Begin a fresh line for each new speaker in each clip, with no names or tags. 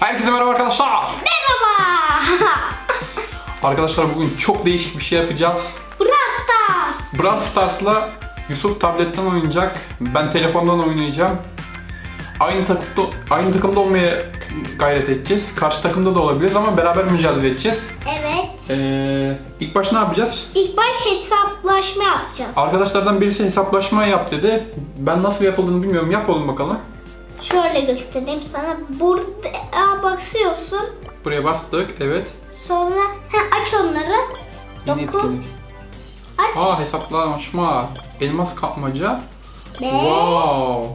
Herkese merhaba arkadaşlar.
Merhaba.
Arkadaşlar bugün çok değişik bir şey yapacağız.
Brawl Stars.
Brawl Stars'la Yusuf tabletten oynayacak. Ben telefondan oynayacağım. Aynı takımda aynı takımda olmaya gayret edeceğiz. Karşı takımda da olabiliriz ama beraber mücadele edeceğiz.
Evet.
Ee, ilk baş ne yapacağız?
İlk baş hesaplaşma yapacağız.
Arkadaşlardan birisi hesaplaşma yap dedi. Ben nasıl yapıldığını bilmiyorum. Yap oğlum bakalım.
Şöyle göstereyim sana. Burada basıyorsun.
Buraya bastık. Evet.
Sonra ha, aç onları.
Yeni
Dokun.
etkinlik.
Aç.
Aa hesaplaşma. Elmas kapmaca.
Ve...
Wow.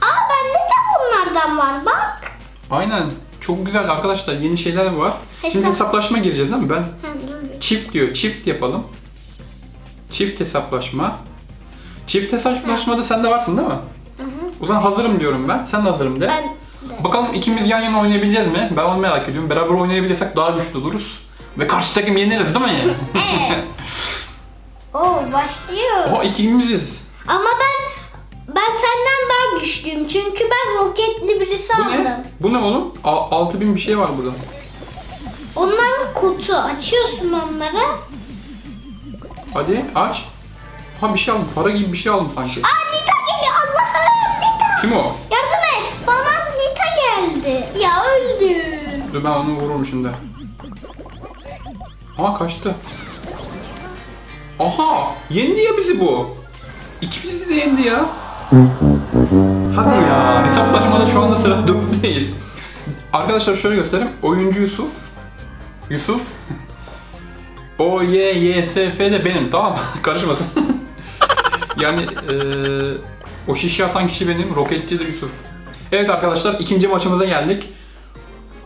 Aa bende de bunlardan var bak.
Aynen. Çok güzel arkadaşlar. Yeni şeyler var. Şimdi
Hesap-
hesaplaşma gireceğiz değil mi? Ben
Ha, dur.
çift diyor. Çift yapalım. Çift hesaplaşma. Çift hesaplaşmada sen de varsın değil mi? O zaman hazırım diyorum ben. Sen de hazırım de.
Ben de.
Bakalım ikimiz yan yana oynayabileceğiz mi? Ben onu merak ediyorum. Beraber oynayabilirsek daha güçlü oluruz. Ve karşı takım yeneriz değil mi?
Evet. Oo başlıyor.
Oha ikimiziz.
Ama ben ben senden daha güçlüyüm çünkü ben roketli birisi
Bu
aldım.
ne? Bu ne oğlum? A- 6000 bir şey var burada.
Onlar kutu. Açıyorsun onları.
Hadi aç. Ha bir şey aldım. Para gibi bir şey aldım sanki.
Aa
Kim o?
Yardım et. Bana Nita geldi. Ya öldü.
Dur ben onu vururum şimdi. Aa kaçtı. Aha! Yendi ya bizi bu. İkimizi de yendi ya. Hadi ya. Hesaplaşmada şu anda sıra 4'teyiz. Arkadaşlar şöyle göstereyim. Oyuncu Yusuf. Yusuf. O, Y, Y, S, F de benim. Tamam? Karışmasın. yani eee o şişi atan kişi benim. Roketçi de Yusuf. Evet arkadaşlar ikinci maçımıza geldik.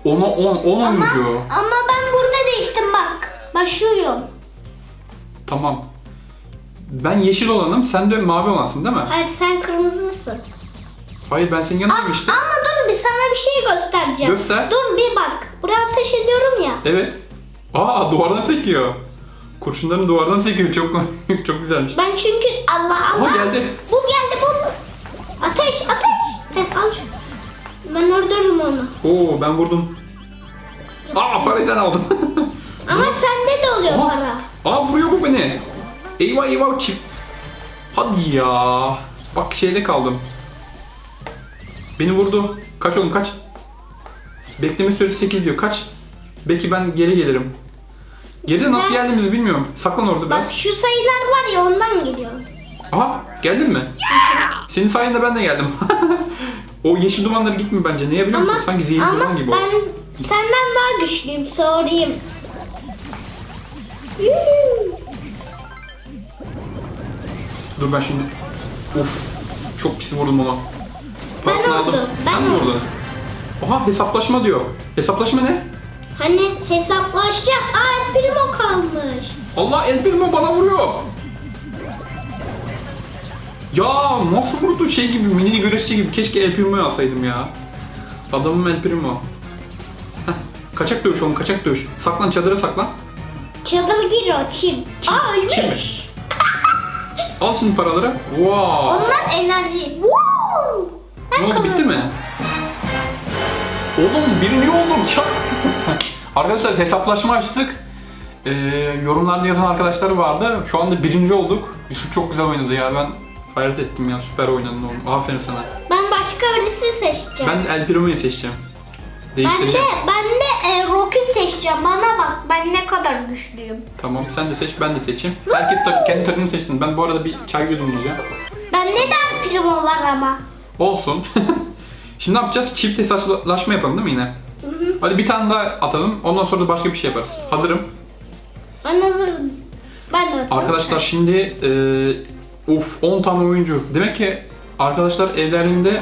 Ona 10, 10
Ama,
oyuncu.
ama ben burada değiştim bak. Başlıyorum.
Tamam. Ben yeşil olanım, sen de mavi olansın değil mi?
Hayır sen kırmızısın.
Hayır ben senin
Aa,
yanındayım işte.
Ama dur bir sana bir şey göstereceğim.
Göster.
Dur bir bak. Buraya ateş ediyorum ya.
Evet. Aa duvardan sekiyor. Kurşunların duvardan sekiyor. Çok çok güzelmiş.
Ben çünkü Allah Allah.
Aha, geldi.
Bu geldi bu. Ateş ateş. Heh, al şunu. Ben öldürürüm onu.
Oo ben vurdum. Aa parayı sen aldın.
Ama sende de oluyor
Aha.
para.
Aa vuruyor bu beni. Eyvah eyvah çift. Hadi ya. Bak şeyde kaldım. Beni vurdu. Kaç oğlum kaç. Bekleme süresi 8 diyor. Kaç. Belki ben geri gelirim. Geri nasıl
Sen-
geldiğimizi bilmiyorum. Saklan orada
Bak
biraz.
şu sayılar var ya ondan geliyorum.
Aha geldin mi? Senin sayende ben de geldim. o yeşil dumanları gitme bence. Niye biliyor musun?
Ama,
Sanki zehirli
ama
duman gibi o.
ben senden daha güçlüyüm sorayım.
Dur ben şimdi... Of çok pis vurdum ona.
Ben
Parasını aldım.
vurdum, ben
Sen mi
vurdum.
vurdun? Oha hesaplaşma diyor. Hesaplaşma ne?
Hani hesaplaşacağız. Aa primo kalmış.
Allah El Primo bana vuruyor. Ya nasıl vurdu şey gibi mini güreşçi gibi. Keşke El Primo'yu alsaydım ya. Adamım El Primo. Heh, kaçak dövüş oğlum kaçak dövüş. Saklan çadıra saklan.
Çadır gir o çim.
Çim,
Aa ölmüş.
çim mi? Al şimdi paraları. Wow.
Onlar enerji. Woo! Ben
Ne oldu bitti
kazandım.
mi? Oğlum birinci oldum çak. Arkadaşlar hesaplaşma açtık. Ee, yorumlarda yazan arkadaşlar vardı. Şu anda birinci olduk. Yusuf çok güzel oynadı ya. Ben hayret ettim ya. Süper oynadın oğlum. Aferin sana.
Ben başka birisi seçeceğim.
Ben El Primo'yu seçeceğim.
Ben de,
Değiştireceğim.
ben de e, Rocket seçeceğim. Bana bak ben ne kadar güçlüyüm.
Tamam sen de seç ben de seçeyim. Herkes tak- kendi takımını seçsin. Ben bu arada bir çay yudumluyum ya.
Bende de primo var ama.
Olsun. Şimdi ne yapacağız? Çift hesaplaşma yapalım değil mi yine? Hadi bir tane daha atalım. Ondan sonra da başka bir şey yaparız. Hazırım.
Ben hazırım. Ben de hazırım.
Arkadaşlar şimdi e, of 10 tane oyuncu. Demek ki arkadaşlar evlerinde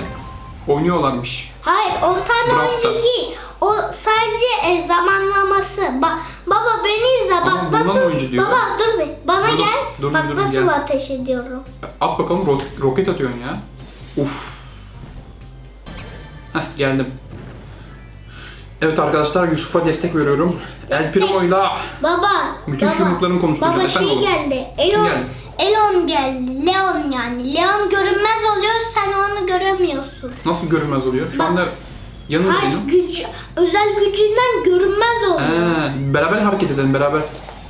oynuyorlarmış.
Hayır 10 tane
Brawl
oyuncu
Stars.
değil. O sadece e, zamanlaması. Ba- baba beni izle
Ama
bak
bundan
nasıl.
oyuncu diyor.
Baba dur bir. Bana
Dur,
gel.
Dur,
bak
dur, dur,
nasıl
gel.
ateş ediyorum.
At bakalım ro- roket atıyorsun ya. Uf. Heh geldim. Evet arkadaşlar Yusuf'a destek veriyorum. El
Destek.
Primo'yla
Baba.
Müthiş
baba,
yumruklarını konuşturacağım.
Baba
Efendim
şey
oğlum?
geldi. Elon,
geldi?
Elon geldi. Leon yani. Leon görünmez oluyor. Sen onu göremiyorsun.
nasıl görünmez oluyor? Şu
Bak.
anda Yanına
Hayır
gidelim.
güç, özel gücünden görünmez oluyor.
He, beraber hareket edelim beraber.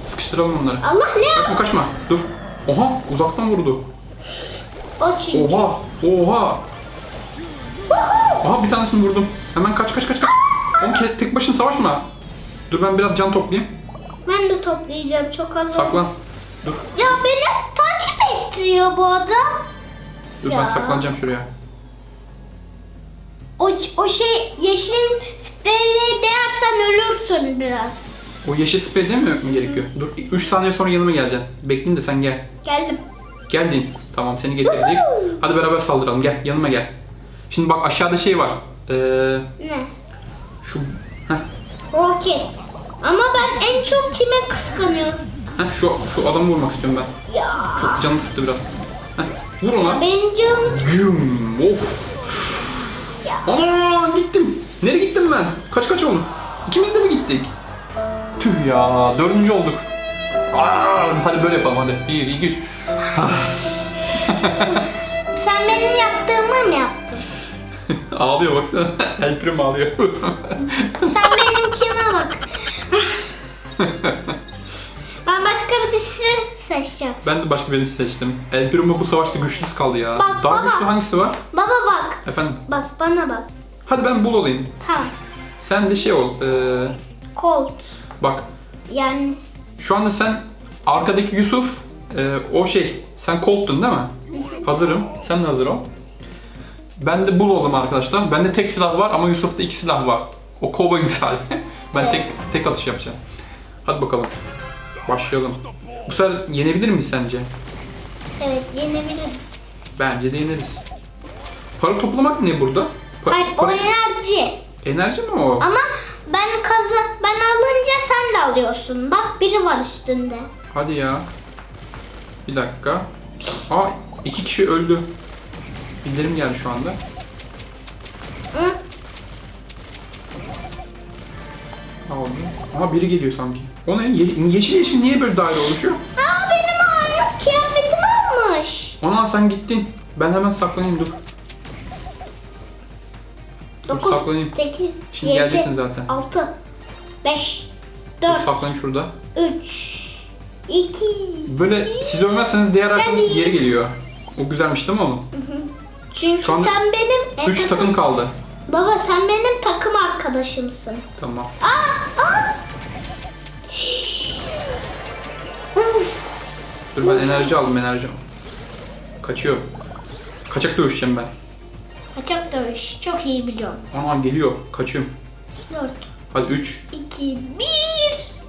Sıkıştıralım onları.
Allah ne?
Kaçma kaçma. Dur. Oha uzaktan vurdu.
O çünkü.
Oha. Oha. Aha bir tanesini vurdum. Hemen kaç kaç kaç kaç. Oğlum ke- tek başına savaşma. Dur ben biraz can toplayayım.
Ben de toplayacağım çok az. oldu.
Saklan. Dur.
Ya ettiriyor bu adam.
Dur ben
Ya.
saklanacağım şuraya.
O, o şey yeşil spreyle değersen ölürsün biraz.
O yeşil sprey değil mi gerekiyor? Dur 3 saniye sonra yanıma geleceksin. Bekleyin de sen gel.
Geldim.
Geldin. Tamam seni getirdik. Hadi beraber saldıralım. Gel yanıma gel. Şimdi bak aşağıda şey var. Ee,
Ne?
şu heh,
Roket. Ama ben en çok kime kıskanıyorum?
Heh, şu şu adamı vurmak istiyorum ben.
Ya.
Çok canını sıktı biraz. Heh, vur ona.
Benim canım
Güm. Of.
ya.
Ana gittim. Nereye gittim ben? Kaç kaç oldu? İkimiz de mi gittik? Tüh ya dördüncü olduk. Aa, hadi böyle yapalım hadi. Bir, iki, üç.
Sen benim yaptığımı mı yaptın?
ağlıyor baksana. El prim ağlıyor.
Sen benimkine bak. ben başka bir sır seçeceğim.
ben de başka birini seçtim. El Primo bu savaşta güçsüz kaldı ya.
Bak,
Daha
baba.
güçlü hangisi var?
Baba bak.
Efendim.
Bak bana bak.
Hadi ben bul olayım.
Tamam.
Sen de şey ol. ee,
Colt.
bak
Yani
şu anda sen arkadaki Yusuf ee, o şey sen Colt'tun değil mi? Hazırım. Sen de hazır ol. Ben de bul oldum arkadaşlar. Bende tek silah var ama Yusuf'ta iki silah var. O kovboy misali. ben tek tek atış yapacağım. Hadi bakalım. Başlayalım. Bu sefer yenebilir miyiz sence?
evet yenebiliriz.
Bence de yeneriz. Para toplamak ne burada? Pa-
Hayır o
para-
enerji.
Enerji mi o?
Ama ben kazı ben alınca sen de alıyorsun. Bak biri var üstünde.
Hadi ya. Bir dakika. Aa iki kişi öldü. Bildirim geldi şu anda.
Hı?
Ne oldu? Aha biri geliyor sanki. O ne? Ye- yeşil yeşil niye böyle daire oluşuyor?
Aa benim aynı kıyafetimi almış.
Ona sen gittin. Ben hemen saklanayım dur. Dur,
9,
saklanayım.
8,
Şimdi
7,
geleceksin zaten.
6, 5,
Dur,
4,
saklanayım şurada.
3, 2,
Böyle siz ölmezseniz diğer arkadaş geri geliyor. O güzelmiş değil mi oğlum?
Çünkü
Şu anda
sen benim...
3 takım kaldı.
Baba sen benim takım arkadaşımsın.
Tamam.
Aa, aa.
Dur ben enerji aldım enerji. Kaçıyor. Kaçak dövüşeceğim ben.
Kaçak dövüş. Çok iyi biliyorum.
Aha geliyor. Kaçıyorum.
4,
Hadi 3.
2, 1.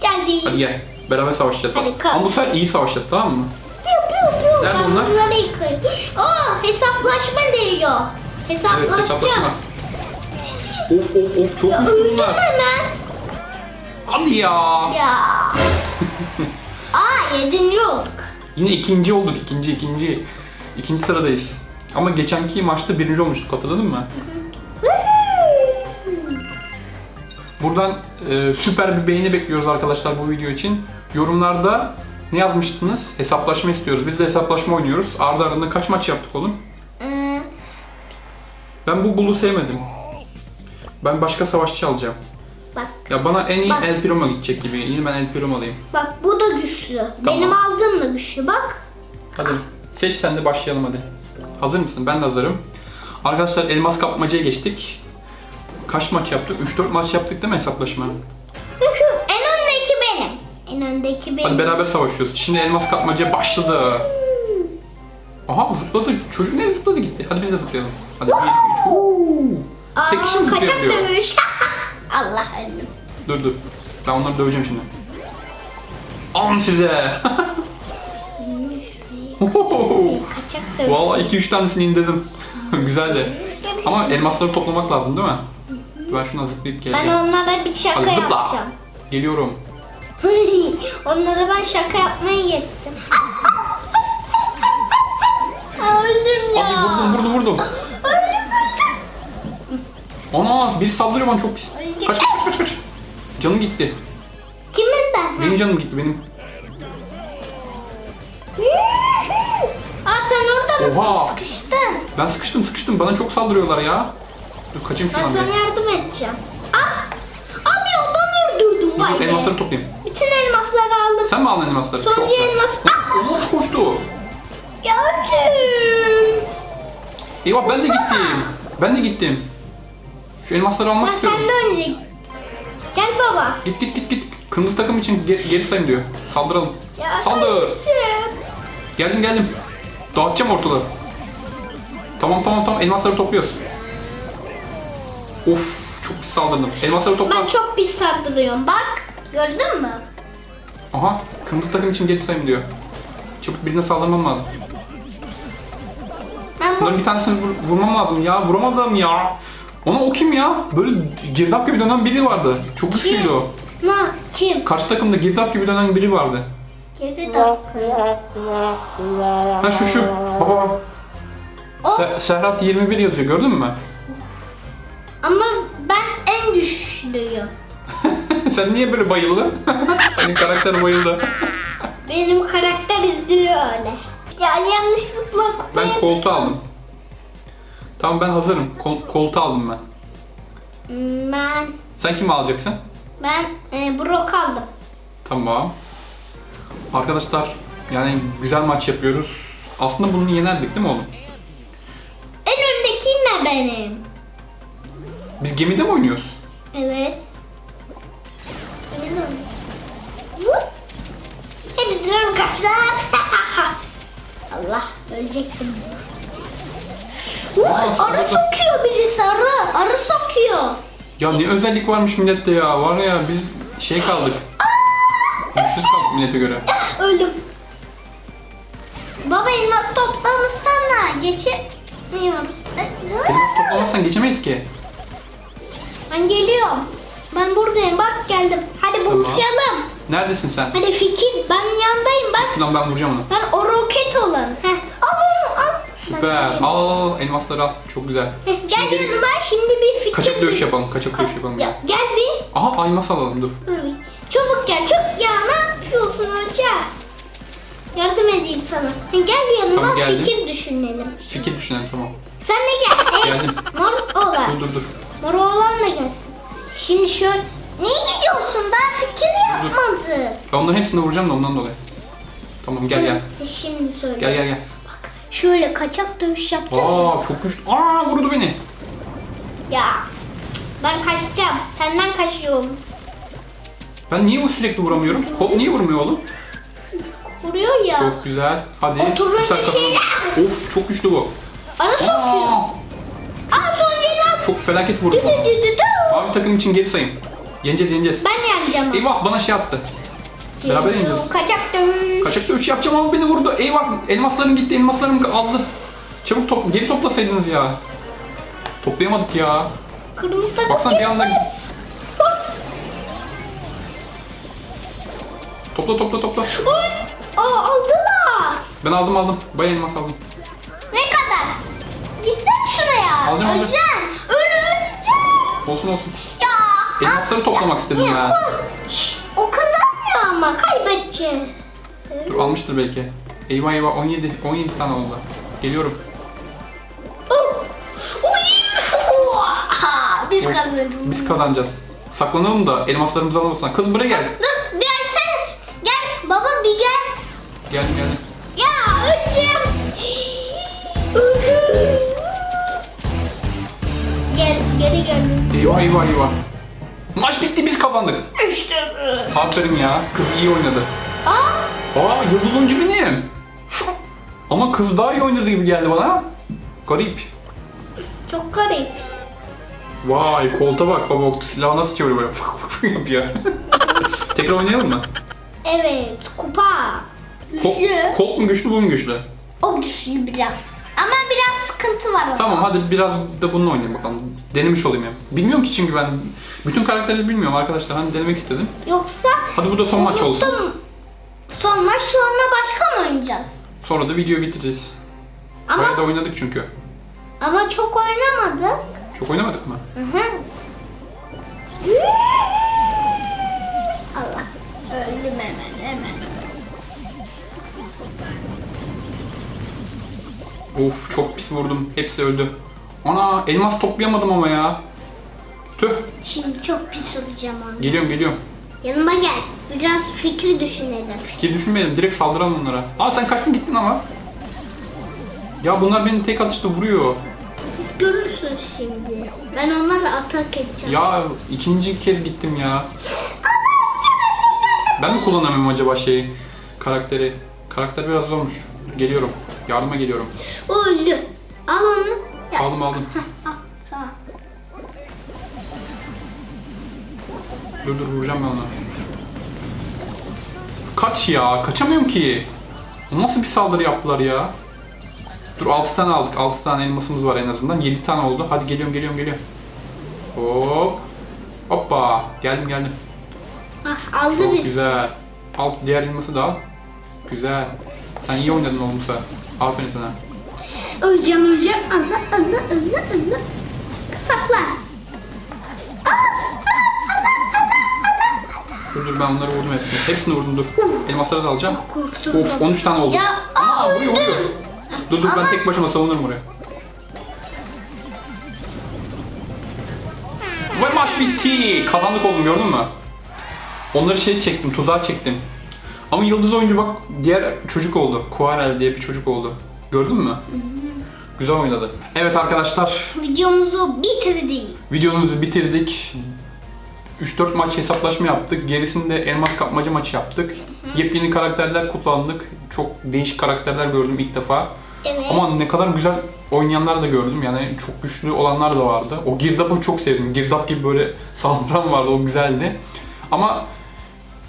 Geldi.
Hadi gel. Beraber savaşacağız. bak.
Hadi kalk.
Ama bu sefer iyi savaşacağız tamam mı?
Piu piu piu.
Nerede
Ben
onlar?
bunları yıkarım. Aa hesaplaşma diyor.
Evet
Hesaplaşacağız.
Of of of çok güçlü
öldüm
bunlar.
hemen.
Hadi ya.
Ya. Aa yedinci olduk.
Yine ikinci olduk. ikinci ikinci. İkinci sıradayız. Ama geçenki maçta birinci olmuştuk hatırladın mı? Buradan e, süper bir beğeni bekliyoruz arkadaşlar bu video için. Yorumlarda ne yazmıştınız? Hesaplaşma istiyoruz. Biz de hesaplaşma oynuyoruz. Ardı ardına kaç maç yaptık oğlum?
Ee,
Ben bu bulu sevmedim. Ben başka savaşçı alacağım.
Bak
Ya bana en iyi
Bak.
El Primo gidecek gibi. Yine ben El Primo alayım.
bak bu da güçlü. Benim aldığım da güçlü bak.
Hadi seç sen de başlayalım hadi. Hazır mısın? Ben de hazırım. Arkadaşlar elmas kapmacaya geçtik. Kaç maç yaptık? 3-4 maç yaptık değil mi hesaplaşma?
en öndeki benim. En öndeki benim.
Hadi beraber savaşıyoruz. Şimdi elmas kapmaca başladı. Aha zıpladı. Çocuk ne zıpladı gitti. Hadi biz de zıplayalım. Hadi 1 2 3.
Aa,
tek kişi mi
kaçak
zıplayabiliyor?
dövüş. Allah öldüm.
Dur dur. Ben onları döveceğim şimdi. Alın size.
Kaçak dövüş.
Vallahi 2-3 tanesini indirdim. Güzel de. Ama elmasları toplamak lazım değil mi? Ben şuna zıplayıp
Ben
geleceğim.
onlara bir şaka
Hadi zıpla.
yapacağım.
Geliyorum.
onlara ben şaka yapmaya gittim. Aa, ya.
Hadi vurdum vurdum vurdum. Ana bir saldırıyor bana çok pis. Kaç kaç kaç kaç. Canım gitti.
Kimin ben?
Benim canım gitti benim.
Aa sen orada mısın?
Oha.
Sıkıştın.
Ben sıkıştım sıkıştım. Bana çok saldırıyorlar ya. Dur kaçayım
Ben
şuradan.
sana
bir.
yardım edeceğim. Ah! Abi yoldan öldürdüm
Dur,
vay
dur,
be.
elmasları toplayayım.
Bütün elmasları aldım.
Sen mi aldın elmasları?
Sonuncu
Çok güzel.
elmas-
O nasıl koştu?
Gördüm.
Eyvah ben de gittim. Ben de gittim. Şu elmasları almak
Ben
istiyorum.
senden önce. Gel baba.
Git git git git. Kırmızı takım için ge- geri sayın diyor. Saldıralım.
Ya
Saldır.
kaçacağım.
Geldim geldim. Dağıtacağım ortalığı. Tamam tamam tamam elmasları topluyoruz. Of çok pis saldırdım. Elmasları topla.
Ben çok pis sardırıyorum bak. Gördün mü?
Aha kırmızı takım için geri sayım diyor. Çabuk birine saldırmam lazım.
Ben bu
Bunların bir tanesini vur- vurmam lazım ya. Vuramadım ya. Ona o kim ya? Böyle girdap gibi dönen biri vardı. Çok güçlüydü o.
Ma kim?
Karşı takımda girdap gibi dönen biri vardı.
Geri.
Ha şu şu. Baba. Se- Serhat 21 yazıyor gördün mü?
Ama ben en güçlüyüm.
Sen niye böyle bayıldın? Senin karakter bayıldı.
Benim karakter izliyor öyle. Ya yanlışlıkla
Ben
kupaya...
koltuğu aldım. Tamam ben hazırım. Kol, koltuğu aldım ben.
Ben...
Sen kimi alacaksın?
Ben e, Brock aldım.
Tamam. Arkadaşlar yani güzel maç yapıyoruz. Aslında bunu yenerdik değil mi oğlum?
En öndeki ne benim?
Biz gemide mi oynuyoruz?
Evet. Benim. Hepsinden kaçlar. Allah ölecektim.
Aa,
Arı sokuyor birisi arı. Arı sokuyor.
Ya ne özellik varmış millette ya. Var ya biz şey kaldık. Güçsüz kaldık millete göre.
Öldüm. Baba elmas toplamışsana. Geçemiyoruz. E.
Elmas toplamazsan geçemeyiz ki.
Ben geliyorum. Ben buradayım. Bak geldim. Hadi buluşalım.
Neredesin sen?
Hadi fikir. Ben yandayım. Bak.
Şuradan ben vuracağım onu.
Ben o roket olan. Heh. Al onu
Süper. Al. Elmasları al. Çok güzel.
Heh, Gel
Şimdi
yanıma şimdi bir fikir.
Kaçak dövüş yapalım. Kaçak dövüş yapalım.
Ya, gel bir.
Aha elmas alalım dur.
Dur bir. Çabuk gel. Çok ya ne yapıyorsun hoca? Yardım edeyim sana. Heh, Gel yanıma
Tamam, geldim.
fikir düşünelim.
Fikir düşünelim tamam.
Sen de gel. Hey,
Geldim.
Mor oğlan.
Dur dur dur.
Mor oğlan da gelsin. Şimdi şöyle. Niye gidiyorsun? Daha fikir yapmadı.
Ben onların hepsini vuracağım da ondan dolayı. Tamam gel gel.
E, Şimdi söyle.
Gel gel gel.
Şöyle kaçak dövüş yapacağız.
Aa çok güçlü. Aa vurdu beni.
Ya ben kaçacağım. Senden kaçıyorum.
Ben niye bu sürekli vuramıyorum? Kol niye vurmuyor oğlum?
Vuruyor ya.
Çok güzel. Hadi.
O turuncu
Güzel kazanalım.
şey-
Of çok güçlü bu.
Ara sokuyor.
Aa,
son yeri
çok felaket vurdu.
Dü.
Mavi takım için geri sayın. Yeneceğiz yeneceğiz.
Ben yeneceğim.
Eyvah bana şey attı. Beraber yeneceğiz.
Kaçak dövüş.
Kaçak dövüş yapacağım ama beni vurdu. Eyvah elmaslarım gitti elmaslarım aldı. Çabuk top, geri toplasaydınız ya. Toplayamadık ya.
Kırmızı takım.
Baksana bir anda... Topla topla topla.
Oy. Aa aldılar.
Ben aldım aldım. Bayağı elmas aldım.
Ne kadar? Gitsen şuraya.
Alacağım, alacağım.
Öleceksin. Öleceksin.
Olsun olsun.
Ya.
Elmasları toplamak istedim
ya,
ben.
kul- Şşt, o kazanmıyor ama kaybedecek.
Almıştır belki. Eyvah eyvah 17 17 tane oldu. Geliyorum.
Biz kazanırız.
Biz kazanacağız. Saklanalım da elmaslarımızı alamasınlar. Kız buraya gel.
Dur gelsene. Gel baba bir gel.
Geldim geldim.
Ya öleceğim. Gel geri geldim.
Eyvah eyvah eyvah. Maç bitti biz kazandık.
İşte.
Aferin ya. Kız iyi oynadı.
Aa,
Aa yıldız oyuncu benim. Ama kız daha iyi oynadı gibi geldi bana. Garip.
çok garip.
Vay kolta bak baba o silahı nasıl çeviriyor böyle yapıyor. Tekrar oynayalım mı?
Evet kupa.
Ko-
Güçlü.
Colt mu güçlü bu mu güçlü?
O güçlü biraz. Ama biraz sıkıntı var onda.
Tamam hadi biraz da bununla oynayalım bakalım. Denemiş olayım ya. Bilmiyorum ki çünkü ben bütün karakterleri bilmiyorum arkadaşlar. Hani denemek istedim.
Yoksa
Hadi bu da son maç olsun.
unuttum. Son maç sonra başka mı oynayacağız?
Sonra da videoyu bitiririz.
Ama
Bayağı da oynadık çünkü.
ama çok oynamadık.
Çok oynamadık mı?
Hı hı. Allah. Öldüm hemen hemen.
Of çok pis vurdum. Hepsi öldü. Ana elmas toplayamadım ama ya. Tüh.
Şimdi çok pis olacağım onu.
Geliyorum geliyorum.
Yanıma gel. Biraz fikri düşünelim.
Fikir düşünmeyelim. Direkt saldıralım bunlara. Aa sen kaçtın gittin ama. Ya bunlar beni tek atışta vuruyor.
Siz görürsünüz şimdi. Ben onlarla atak edeceğim.
Ya ikinci kez gittim ya. Ben mi kullanamıyorum acaba şeyi? Karakteri. Karakter biraz zormuş. Geliyorum. Yardıma geliyorum.
O öldü. Al onu. Gel.
Aldım aldım.
Al
Dur dur vuracağım ben ona. Kaç ya? Kaçamıyorum ki. Nasıl bir saldırı yaptılar ya? Dur 6 tane aldık. 6 tane elmasımız var en azından. 7 tane oldu. Hadi geliyorum geliyorum geliyorum. Hop. Hoppa. Geldim geldim.
Ah, aldı
Çok
biz.
güzel. Al diğer elması da al. Güzel. Sen iyi oynadın oğlum sen. Aferin sana.
Öleceğim öleceğim. Anla anla anla anla. Sakla.
Dur dur ben onları vurdum hepsini. Hepsini vurdum dur. Elmasları da alacağım.
Korktum.
Of 13 tane oldu.
Ya,
Aa, vuruyor vuruyor. Dur dur ben tek başıma savunurum oraya. Ve maç bitti. Kazandık oğlum gördün mü? Onları şey çektim, tuzağa çektim. Ama yıldız oyuncu bak diğer çocuk oldu. Kuarel diye bir çocuk oldu. Gördün mü? Güzel oynadı. Evet arkadaşlar
Videomuzu bitirdik.
videomuzu bitirdik. 3-4 maç hesaplaşma yaptık. Gerisinde elmas kapmaca maçı yaptık. Yepyeni karakterler kullandık. Çok değişik karakterler gördüm ilk defa.
Evet.
Ama ne kadar güzel oynayanlar da gördüm. Yani çok güçlü olanlar da vardı. O girdapı çok sevdim. Girdap gibi böyle saldıran vardı. O güzeldi. Ama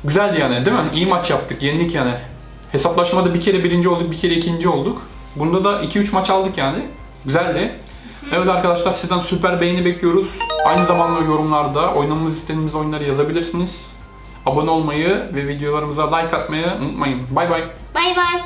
güzeldi yani değil mi? İyi maç yaptık. Yendik yani. Hesaplaşmada bir kere birinci olduk, bir kere ikinci olduk. Bunda da 2-3 maç aldık yani. Güzeldi. Evet arkadaşlar sizden süper beğeni bekliyoruz. Aynı zamanda yorumlarda oynamamızı istediğiniz oyunları yazabilirsiniz. Abone olmayı ve videolarımıza like atmayı unutmayın. Bay bay.
Bay bay.